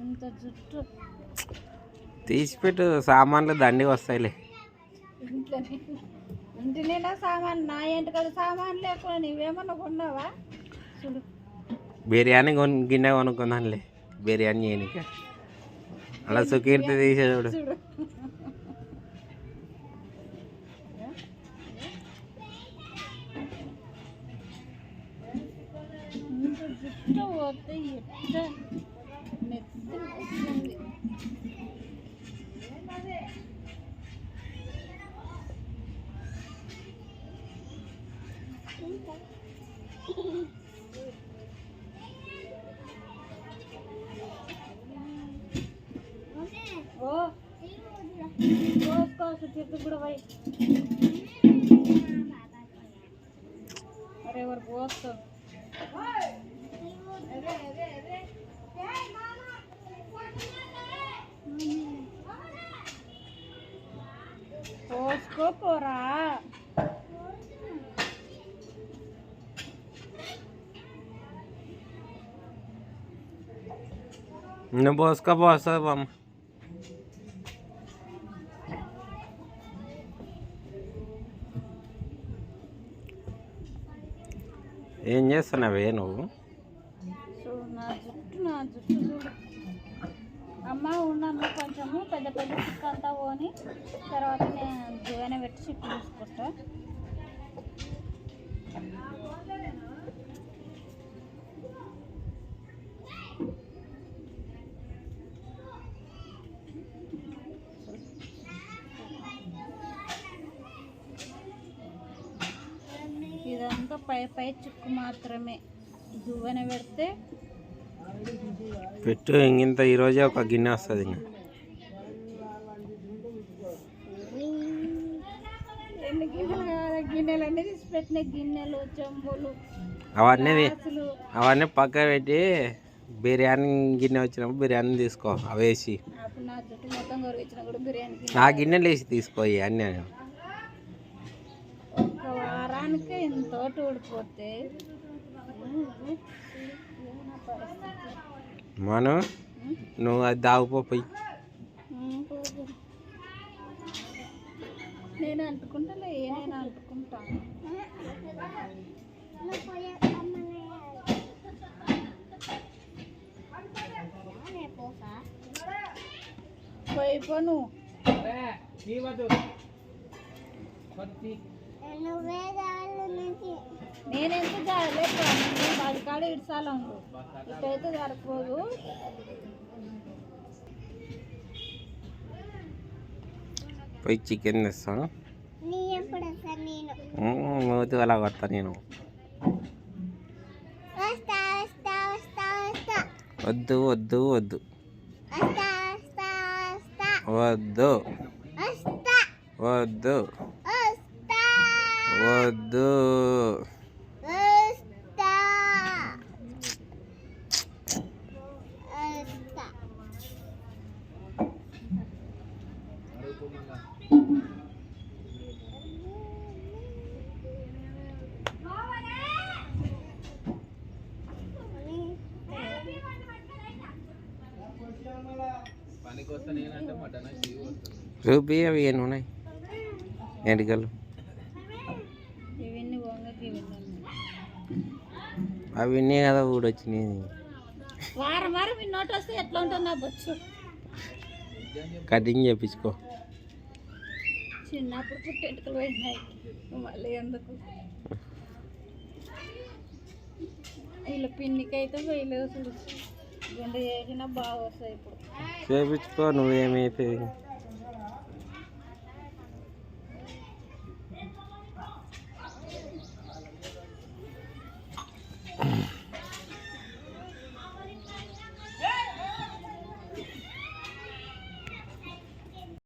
ఇంత జుట్టు. తీసిపెట్టు సామాన్లు దండిగా వస్తాయిలే. ఇంట్లోనే. ఇంటి నిండా సామాన్ నా ఇంటి కదా సామాన్ లేకుండా నువ్వేమన్నా కొన్నావా? చూడు. బిర్యానీ కొను గిన్నె కొనుక్కుందాంలే. బిర్యానీ చేయనిక. అలా సుకీర్తి తీసేవాడు చూడు. zıttı oldu yırttı. Metin şimdi. Oh, oh, a నువ్వు పోసుకో పోస్తుంది బామ్మ ఏం చేస్తున్నావే నువ్వు? నా జుట్టు నా జుట్టు అమ్మ ఉన్నాను కొంచెము పెద్ద పెద్ద చిక్క అంతా పోని తర్వాత నేను దువ్వెన పెట్టి చిక్కు తీసుకుంటా ఇదంతా పై పై చిక్కు మాత్రమే. దువ్వెన పెడితే పెట్టు ఇంత ఈరోజే ఒక గిన్నె వస్తుంది ఇంకా ఎన్ని గిన్నెలు కావాలి. గిన్నెలు అన్నీ తీసి పెట్టిన గిన్నెలు చెంబులు అవన్నీ అవన్నీ పక్క పెట్టి బిర్యానీ గిన్నె వచ్చినప్పుడు బిర్యానీ తీసుకో అవేసి. ఆ గిన్నెలు వేసి తీసుకో ఇవి అన్నీ. ఒక్క వారానికి ఇంతోటి ఊడిపోతే. మను నువ్వు అది దాగుపో పోయి. ఉమ్, పోదు. నేను అంటుకుంటాలే నేను అంటుకుంటాను పోయిపో నువ్వు. నేను ఎందుకు జాడలేదు పది కాడ ఇడ్సాల ఉండు. ఇటైతే సరిపోదు పోయి చికెన్ తెస్తాను మూతి అలా కొడతా నేను. వద్దు వద్దు వద్దు. వద్దు. వద్దు. వద్దు. చూపి అవి ఏమి ఉన్నాయి ఎంటికలు అవి ఉన్నాయి కదా ఊడొచ్చినాయి. వారం వారం మీ నోట్ వస్తే ఎట్లా ఉంటుంది నా బొచ్చు కటింగ్ చేయించుకో చిన్నప్పుడు పుట్టెంటుకలు పోయినాయి. మళ్ళీ ఎందుకు? వీళ్ళ పిన్నికి అయితే పోయలేదు చూడు. గుండె చేసినా బాగా వస్తాయి ఇప్పుడు. చేయించుకో నువ్వేమైతే.